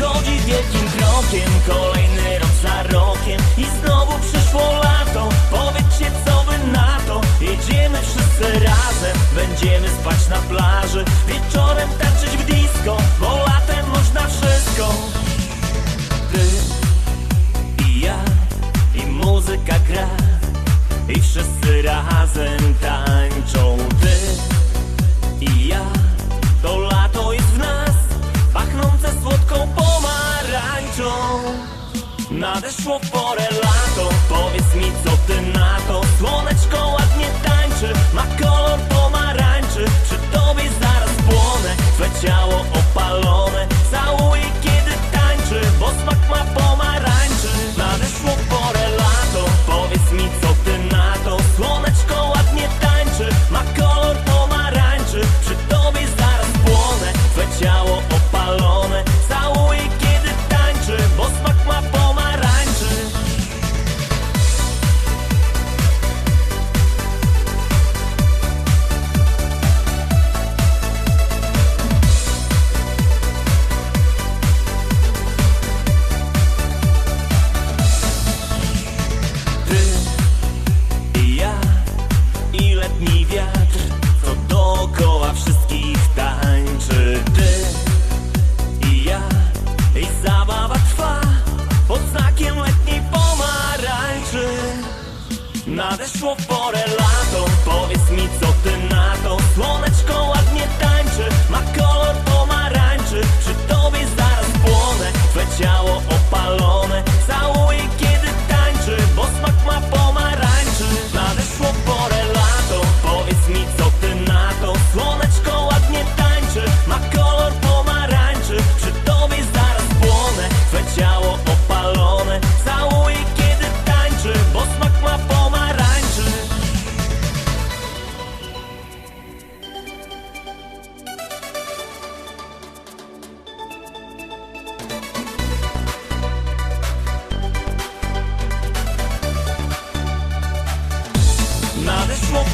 Nadchodzi wielkim krokiem, kolejny rok za rokiem. I znowu przyszło lato, powiedzcie co wy na to? Jedziemy wszyscy razem, będziemy spać na plaży. Wieczorem tańczyć w disco, bo latem można wszystko. Ty i ja, i muzyka gra. I wszyscy razem tańczą W porę lato. Powiedz mi co ty na to? Słoneczko ładnie tańczy Ma kolor Nade suo cuore là. Надійшло